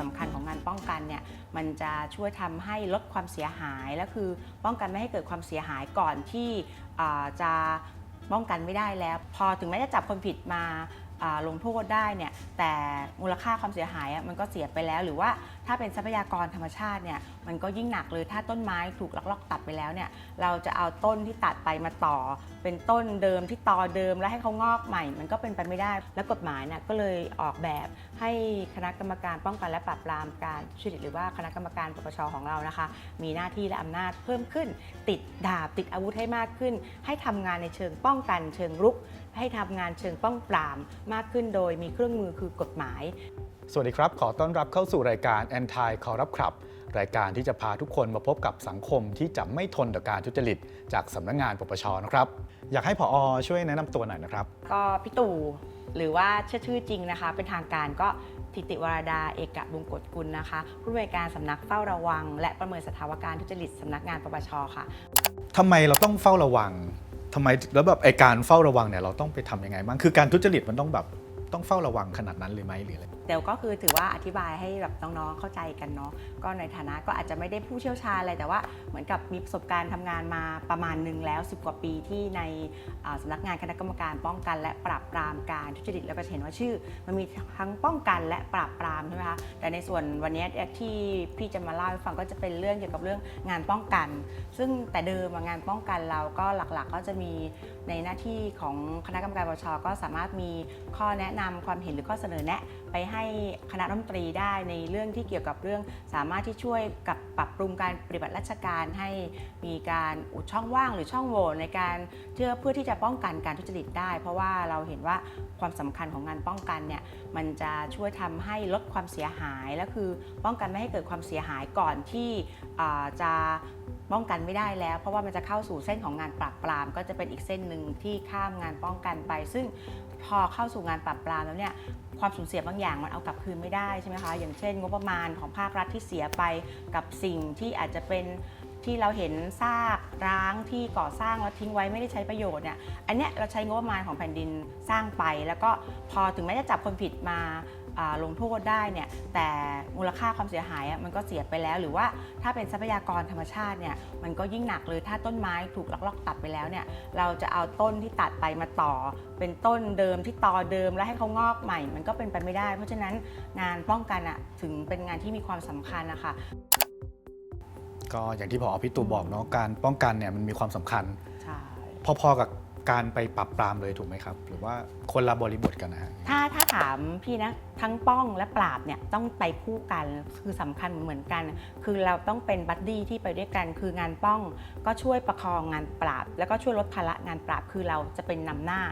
สำคัญของงานป้องกันเนี่ยมันจะช่วยทำให้ลดความเสียหายและคือป้องกันไม่ให้เกิดความเสียหายก่อนที่จะป้องกันไม่ได้แล้ว พอถึงแม้จะจับคนผิดมาลงโทษได้เนี่ยแต่มูลค่าความเสียหายมันก็เสียไปแล้ว หรือว่าถ้าเป็นทรัพยากรธรรมชาติเนี่ยมันก็ยิ่งหนักเลยถ้าต้นไม้ถูกลักลอบตัดไปแล้วเนี่ยเราจะเอาต้นที่ตัดไปมาต่อ เป็นต้นเดิมที่ตอเดิมแล้วให้เขางอกใหม่ มันก็เป็นไปไม่ได้ และกฎหมายเนี่ยก็เลยออกแบบให้คณะกรรมการป้องกันและปราบปรามการทุจริตหรือว่าคณะกรรมการปปชของเรานะคะ มีหน้าที่และอำนาจเพิ่มขึ้น ติดดาบติดอาวุธให้มากขึ้น ให้ทำงานในเชิงป้องกันเชิงรุก ให้ทำงานเชิงป้องปรามมากขึ้นโดยมีเครื่องมือคือกฎหมาย สวัสดีครับ ขอต้อนรับเข้าสู่รายการ Anti Corrupt Club รายการที่จะพาทุกคนมาพบกับสังคมที่จะไม่ทนต่อการทุจริต จากสำนักงานปปชนะครับ อยากให้ผอช่วยแนะนำตัวหน่อยนะครับ ก็พี่ตู่ หรือว่าชื่อชื่อจริงนะคะ เป็นทางการก็ทิติวรดาเอกะบงกฎกุลนะคะ ผู้อำนวยการสำนักเฝ้าระวัง และประเมินสถานการทุจริตสำนักงานปปชค่ะทำไมเราต้องเฝ้าระวังทำไมแล้วแบบไอการเฝ้าระวังเนี่ยเราต้องไปทำยังไงบ้างคือการทุจริตมันต้องแบบ ต้องเฝ้าระวังขนาดนั้นเลยไหมหรืออะไรเดี๋ยวก็คือถือว่าอธิบายให้แบบน้องๆเข้าใจกันเนาะก็ในฐานะก็อาจจะไม่ได้ผู้เชี่ยวชาญอะไรแต่ว่าเหมือนกับมีประสบการณ์ทำงานมาประมาณหนึ่งแล้ว 10 กว่าปีที่ในอ่าสำนักงานคณะกรรมการป้องกันและปราบปรามการทุจริตแล้วก็เห็นว่าชื่อ มันมีทั้งป้องกันและปราบปรามใช่ไหมคะแต่ในส่วนวันนี้ที่พี่จะมาเล่าให้ฟังก็จะเป็นเรื่องเกี่ยวกับเรื่องงานป้องกัน ซึ่งแต่เดิมอะงานป้องกันเราก็หลักๆ ก็จะมี ในหน้าที่ของคณะกรรมการปปชก็สามารถมีข้อแนะนำความเห็นหรือข้อเสนอแนะ ไปให้คณะรัฐมนตรีได้ในเรื่องที่เกี่ยวกับเรื่อง สามารถที่ช่วยกับปรับปรุงการปฏิบัติราชการให้มีการอุดช่องว่างหรือช่องโหว่ในการเพื่อเพื่อที่จะป้องกันการทุจริตได้ เพราะว่าเราเห็นว่าความสำคัญของงานป้องกันเนี่ยมันจะช่วยทำให้ลดความเสียหายและคือป้องกันไม่ให้เกิดความเสียหายก่อนที่ จะป้องกันไม่ได้แล้ว เพราะว่ามันจะเข้าสู่เส้นของงานปราบปราม ก็จะเป็นอีกเส้นหนึ่งที่ข้ามงานป้องกันไป ซึ่งพอเข้าสู่งานปราบปรามแล้วเนี่ยความสูญเสียบางอย่างมันเอากลับคืนไม่ได้ใช่ไหมคะอย่างเช่น งบประมาณของภาครัฐที่เสียไปกับสิ่งที่อาจจะเป็นที่เราเห็นซากร้างที่ก่อสร้างแล้วทิ้งไว้ไม่ได้ใช้ประโยชน์เนี่ยอันเนี้ยเราใช้งบประมาณของแผ่นดินสร้างไป แล้วก็พอถึงแม้จะจับคนผิดมาอ่า ลงโทษได้เนี่ยแต่มูลค่าความเสียหายอะมันก็เสียไปแล้วหรือว่าถ้าเป็นทรัพยากรธรรมชาติเนี่ยมันก็ยิ่งหนักเลยถ้าต้นไม้ถูกลักลอบตัดไปแล้วเนี่ยเราจะเอาต้นที่ตัดไปมาต่อ เป็นต้นเดิมที่ตอเดิมแล้วให้เขางอกใหม่ มันก็เป็นไปไม่ได้ เพราะฉะนั้นงานป้องกันอะถึงเป็นงานที่มีความสำคัญนะคะก็อย่างที่ผอพี่ตูบอกเนาะการป้องกันเนี่ยมันมีความสำคัญใช่พอๆกับ การไปปรับปรามเลยถูกไหมครับ หรือว่าคนละบริบทกันนะฮะ ถ้าถ้าถามพี่นะทั้งป้องและปราบเนี่ยต้องไปคู่กันคือสำคัญเหมือนกัน คือเราต้องเป็นบัดดี้ที่ไปด้วยกันคืองานป้อง ก็ช่วยประคองงานปราบ แล้วก็ช่วยลดภาระงานปราบคือเราจะเป็นนำหน้า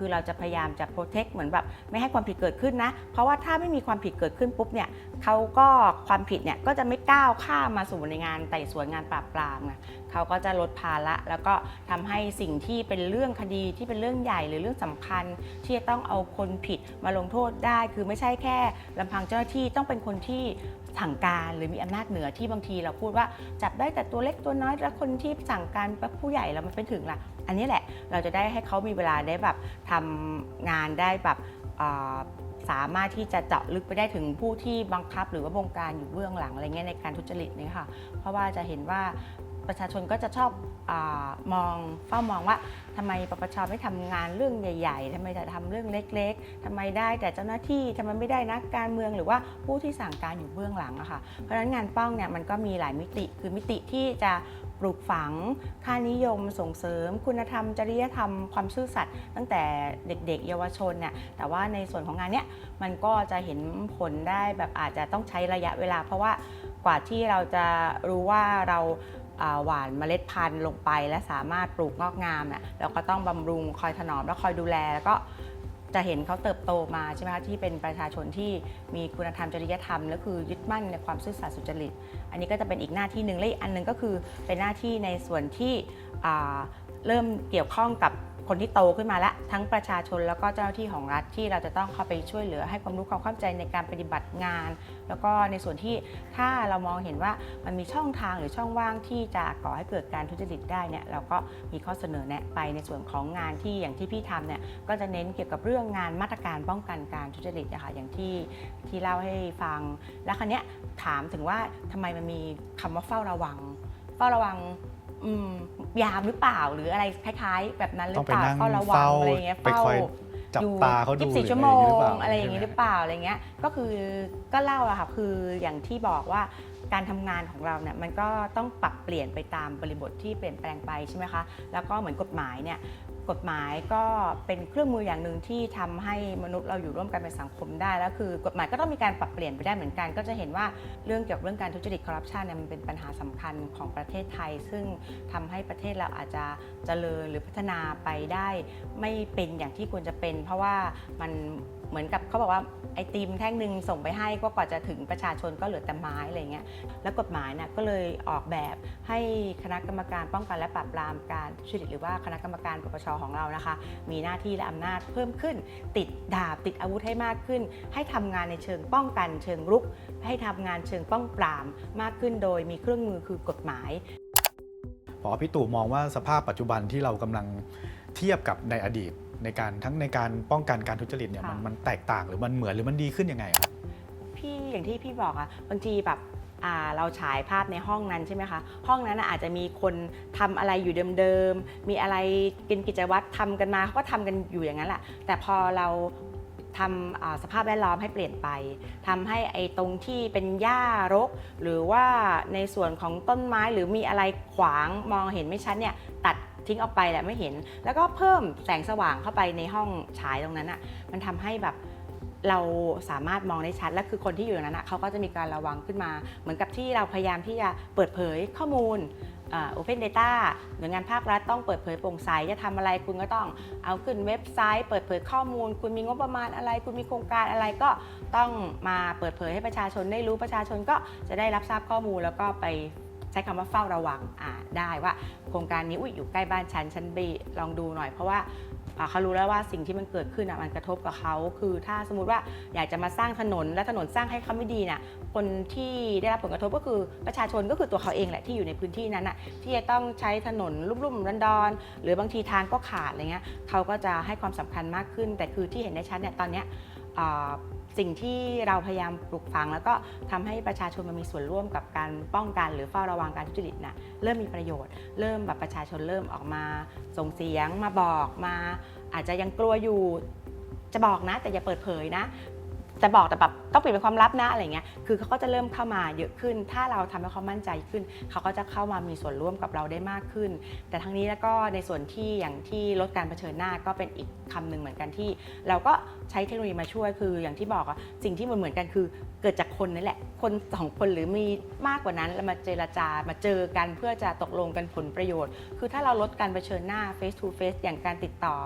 คือเราจะพยายามจะโปรเทคเหมือนแบบไม่ให้ความผิดเกิดขึ้นนะ เพราะว่าถ้าไม่มีความผิดเกิดขึ้นปุ๊บเนี่ยเขาก็ความผิดเนี่ยก็จะไม่ก้าวข้ามมาสู่ในงานไต่สวนงานปราบปรามไงเขาก็จะลดภาระแล้วก็ทำให้สิ่งที่เป็นเรื่องคดีที่เป็นเรื่องใหญ่หรือเรื่องสำคัญ ที่จะต้องเอาคนผิดมาลงโทษได้ คือไม่ใช่แค่ลำพังเจ้าหน้าที่ต้องเป็นคนที่สั่งการหรือมีอำนาจเหนือที่บางทีเราพูดว่าจับได้แต่ตัวเล็กตัวน้อยแล้วคนที่สั่งการผู้ใหญ่เรามันเป็นถึงล่ะ อันนี้แหละเราจะได้ให้เขามีเวลาได้แบบทำงานได้แบบสามารถที่จะเจาะลึกไปได้ถึงผู้ที่บังคับ หรือว่าบงการอยู่เบื้องหลังอะไรเงี้ยในการทุจริตนี่ค่ะ เพราะว่าจะเห็นว่า ประชาชนก็จะชอบอมองเฝ้ามองว่าทำไมปปชไม่ทำงานเรื่องใหญ่ ๆทำไมจะทำเรื่องเล็ก ๆทำไมได้แต่เจ้าหน้าที่ทำไมไม่ได้นักการเมืองหรือว่าผู้ที่สั่งการอยู่เบื้องหลังอะค่ะเพราะฉะนั้นงานป้องเนี่ยมันก็มีหลายมิติ คือมิติที่จะปลูกฝัง ค่านิยมส่งเสริม คุณธรรม จริยธรรม ความซื่อสัตย์ตั้งแต่เด็กๆ เยาวชนเนี่ยแต่ว่าในส่วนของงานเนี้ยมันก็จะเห็นผลได้แบบอาจจะต้องใช้ระยะเวลา เพราะว่ากว่าที่เราจะรู้ว่าเรา หว่านเมล็ดพันธุ์ลงไป และสามารถปลูกงอกงามเนี่ยเราก็ต้องบำรุงคอยถนอมและคอยดูแล แล้วก็จะเห็นเขาเติบโตมาใช่ไหมคะที่เป็นประชาชนที่มีคุณธรรมจริยธรรมและคือยึดมั่นในความซื่อสัตย์สุจริต อันนี้ก็จะเป็นอีกหน้าที่หนึ่งและอีกอันหนึ่งก็คือเป็นหน้าที่ในส่วนที่เริ่มเกี่ยวข้องกับ คนที่โตขึ้นมาแล้วทั้งประชาชนแล้วก็เจ้าหน้าที่ของรัฐที่เราจะต้องเข้าไปช่วยเหลือให้ความรู้ความเข้าใจในการปฏิบัติงาน แล้วก็ในส่วนที่ถ้าเรามองเห็นว่ามันมีช่องทางหรือช่องว่างที่จะก่อให้เกิดการทุจริตได้เนี่ยเราก็มีข้อเสนอแนะไปในส่วนของงานที่อย่างที่พี่ทำเนี่ยก็จะเน้นเกี่ยวกับเรื่องงานมาตรการป้องกันการทุจริตอะคะอย่างที่ที่เล่าให้ฟัง แล้วครั้นี้ยถามถึงว่าทำไมมันมีคำว่าเฝ้าระวัง เฝ้าระวัง ยามหรือเปล่าหรืออะไรคล้ายๆ แบบนั้นหรืต้อองไปเปล่านั่งเฝ้าระวังเฝ้าอะไรอย่างเงี้ยไปคอยจับตาเขาดูยี่สิบสี่หรือชั่วโมอะไรอย่างงงี้หรือเปล่าอะไรอย่างงี้หรือเปล่าอะไรเงี้ยก็คือก็เล่าอะค่ะคืออย่างที่บอกว่าการทำงานของเราเนี่ยมันก็ต้องปรับเปลี่ยนไปตามบริบทที่เปลี่ยนแปลงไปใช่ไหมคะแล้วก็เหมือนกฎหมายเนี่ย กฎหมายก็เป็นเครื่องมืออย่างหนึ่งที่ทำให้มนุษย์เราอยู่ร่วมกันเป็นสังคมได้แล้วคือกฎหมายก็ต้องมีการปรับเปลี่ยนไปได้เหมือนกัน ก็จะเห็นว่าเรื่องเกี่ยวกับเรื่องการทุจริตคอร์รัปชันเนี่ยมันเป็นปัญหาสำคัญของประเทศไทย ซึ่งทำให้ประเทศเราอาจจะเจริญหรือพัฒนาไปได้ ไม่เป็นอย่างที่ควรจะเป็น เพราะว่ามัน เหมือนกับเขาบอกว่าไอติมแท่งหนึ่งส่งไปให้ก็กว่าจะถึงประชาชนก็เหลือแต่ไม้อะไรเงี้ยแล้วกฎหมายเนี่ยก็เลยออกแบบให้คณะกรรมการป้องกันและปราบปรามการทุจริตหรือว่าคณะกรรมการปปชของเรานะคะ มีหน้าที่และอำนาจเพิ่มขึ้น ติดดาบติดอาวุธให้มากขึ้น ให้ทำงานในเชิงป้องกันเชิงรุก ให้ทำงานเชิงป้องปรามมากขึ้นโดยมีเครื่องมือคือกฎหมายพอพี่ตู่มองว่าสภาพปัจจุบันที่เรากำลังเทียบกับในอดีต ในการทั้งในการป้องกันการทุจริตเนี่ยค่ะมันมันแตกต่างหรือมันเหมือนหรือมันดีขึ้นยังไงครับ พี่อย่างที่พี่บอกอะบางทีแบบอ่าเราฉายภาพในห้องนั้นใช่ไหมคะ ห้องนั้นน่ะอาจจะมีคนทำอะไรอยู่เดิมๆ มีอะไรเป็นกิจวัตรทำกันมาเขาก็ทำกันอยู่อย่างนั้นแหละ แต่พอเราทำอ่าสภาพแวดล้อมให้เปลี่ยนไปทำให้ไอ้ตรงที่เป็นหญ้ารก หรือว่าในส่วนของต้นไม้หรือมีอะไรขวางมองเห็นไม่ชัดเนี่ยตัด ทิ้งออกไปแหละไม่เห็น แล้วก็เพิ่มแสงสว่างเข้าไปในห้องฉายตรงนั้นอะมันทำให้แบบเราสามารถมองได้ชัด และคือคนที่อยู่ตรงนั้นนะเขาก็จะมีการระวังขึ้นมา เหมือนกับที่เราพยายามที่จะเปิดเผยข้อมูลอ่า Open Data หน่วยงานภาครัฐต้องเปิดเผยโปร่งใสจะทำอะไรคุณก็ต้องเอาขึ้นเว็บไซต์ เปิดเผยข้อมูล คุณมีงบประมาณอะไร คุณมีโครงการอะไรก็ต้องมาเปิดเผยให้ประชาชนได้รู้ประชาชนก็จะได้รับทราบข้อมูลแล้วก็ไป ใช้คำว่าเฝ้าระวังได้ว่าโครงการนี้อุ้ยอยู่ใกล้บ้านฉันฉันไปลองดูหน่อยเพราะว่าเขารู้แล้วว่าสิ่งที่มันเกิดขึ้นอะมันกระทบกับเขาคือถ้าสมมติว่าอยากจะมาสร้างถนนและถนนสร้างให้เขาไม่ดีน่ะคนที่ได้รับผลกระทบก็คือประชาชนก็คือตัวเขาเองแหละที่อยู่ในพื้นที่นั้นน่ะที่จะต้องใช้ถนนลุ่มๆรันดอน หรือบางทีทางก็ขาดอะไรเงี้ยเขาก็จะให้ความสำคัญมากขึ้น แต่คือที่เห็นได้ชัดเนี่ยตอนเนี้ยอ่า สิ่งที่เราพยายามปลูกฝัง แล้วก็ทำให้ประชาชนมันมีส่วนร่วมกับการป้องกัน หรือเฝ้าระวังการทุจริตน่ะเริ่มมีประโยชน์ เริ่มแบบประชาชนเริ่มออกมาส่งเสียงมาบอกมา อาจจะยังกลัวอยู่จะบอกนะ แต่อย่าเปิดเผยนะจะบอกแต่แบบต้องปิดเป็นความลับนะอะไรเงี้ย คือเขาก็จะเริ่มเข้ามาเยอะขึ้น ถ้าเราทำให้เขามั่นใจขึ้น เขาก็จะเข้ามามีส่วนร่วมกับเราได้มากขึ้น แต่ทั้งนี้แล้วก็ในส่วนที่อย่างที่ลดการเผชิญหน้าก็เป็นอีกคำหนึ่งเหมือนกันที่ เราก็ ใช้เทคโนโลยีมาช่วยคืออย่างที่บอกอะสิ่งที่มันเหมือนกันคือเกิดจากคนนี่แหละ คนสองคนหรือมีมากกว่านั้นแล้วมาเจรจามาเจอกันเพื่อจะตกลงกันผลประโยชน์ คือถ้าเราลดการเผชิญหน้า face to face อย่างการติดต่อ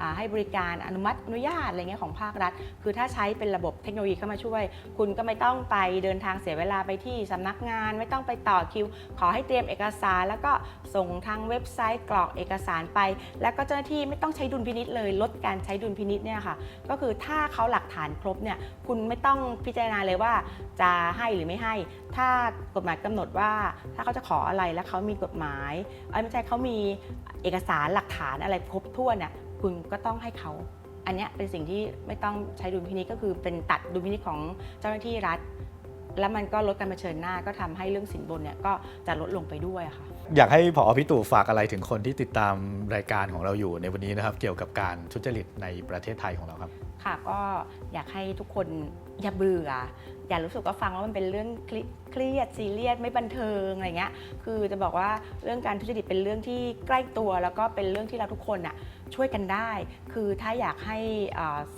อให้บริการอนุมัติอนุญาตอะไรเงี้ยของภาครัฐ คือถ้าใช้เป็นระบบเทคโนโลยีเข้ามาช่วย คุณก็ไม่ต้องไปเดินทางเสียเวลาไปที่สำนักงาน ไม่ต้องไปต่อคิว ขอให้เตรียมเอกสาร แล้วก็ส่งทางเว็บไซต์กรอกเอกสารไป แล้วก็เจ้าหน้าที่ไม่ต้องใช้ดุลพินิษเลย ลดการใช้ดุลพินิษเนี่ยค่ะก็คือถ้าเขาหลักฐานครบเนี่ยคุณไม่ต้องพิจารณาเลยว่าจะให้หรือไม่ให้ ถ้ากฎหมายกำหนดว่า ถ้าเขาจะขออะไรแล้วเขามีกฎหมายเอ้ยไม่ใช่เขามีเอกสารหลักฐานอะไรครบถ้วนเนี่ยคุณก็ต้องให้เขาอันนี้เป็นสิ่งที่ไม่ต้องใช้ดุลพินิจก็คือเป็นตัดดุลพินิจของเจ้าหน้าที่รัฐ แล้วมันก็ลดการเผชิญหน้าก็ทำให้เรื่องสินบนเนี่ยก็จะลดลงไปด้วยค่ะ อยากให้ผอพี่ตู่ฝากอะไรถึงคนที่ติดตามรายการของเราอยู่ในวันนี้นะครับ เกี่ยวกับการทุจริตในประเทศไทยของเราครับ ค่ะก็อยากให้ทุกคนอย่าเบื่อ อย่ารู้สึกว่าฟังว่ามันเป็นเรื่องเครียดซีเรียสไม่บันเทิงอะไรเงี้ยคือจะบอกว่าเรื่องการทุจริตเป็นเรื่องที่ใกล้ตัว แล้วก็เป็นเรื่องที่เราทุกคนน่ะช่วยกันได้ คือถ้าอยากให้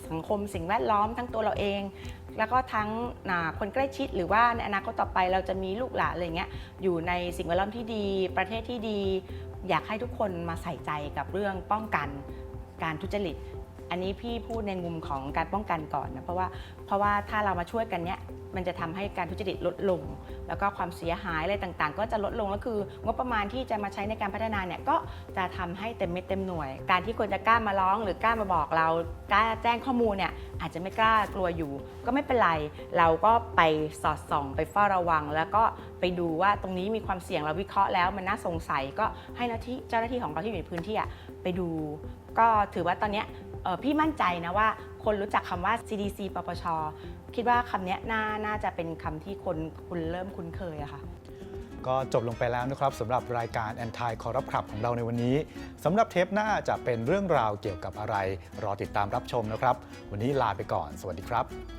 สังคมสิ่งแวดล้อมทั้งตัวเราเอง แล้วก็ทั้งคนใกล้ชิดหรือว่าในอนาคตต่อไปเราจะมีลูกหลานอะไรเงี้ยอยู่ในสิ่งแวดล้อมที่ดี ประเทศที่ดี อยากให้ทุกคนมาใส่ใจกับเรื่องป้องกันการทุจริต อันนี้พี่พูดในมุมของการป้องกันก่อนนะเพราะว่าเพราะว่าถ้าเรามาช่วยกันเนี้ยมันจะทำให้การทุจริตลดลง แล้วก็ความเสียหายอะไรต่างๆ ก็จะลดลงแล้วคืองบประมาณที่จะมาใช้ในการพัฒนาเนี่ยก็จะทำให้เต็มเม็ดเต็มหน่วย การที่คนจะกล้ามาร้อง หรือกล้ามาบอกเรากล้าแจ้งข้อมูลเนี่ยอาจจะไม่กล้ากลัวอยู่ ก็ไม่เป็นไร เราก็ไปสอดส่อง ไปเฝ้าระวัง แล้วก็ไปดูว่าตรงนี้มีความเสี่ยงเราวิเคราะห์แล้วมันน่าสงสัยก็ให้เจ้าหน้าที่ของเราที่อยู่ในพื้นที่อะไปดู ก็ถือว่าตอนเนี้ย พี่มั่นใจนะว่าคนรู้จักคำว่า CDC ปปช คิดว่าคำนี้น่าน่าจะเป็นคำที่คนคุณเริ่มคุ้นเคยอะค่ะก็จบลงไปแล้วนะครับสำหรับรายการ Anti Corrupt Club ของเราในวันนี้สำหรับเทปหน้าจะเป็นเรื่องราวเกี่ยวกับอะไร รอติดตามรับชมนะครับ วันนี้ลาไปก่อน สวัสดีครับ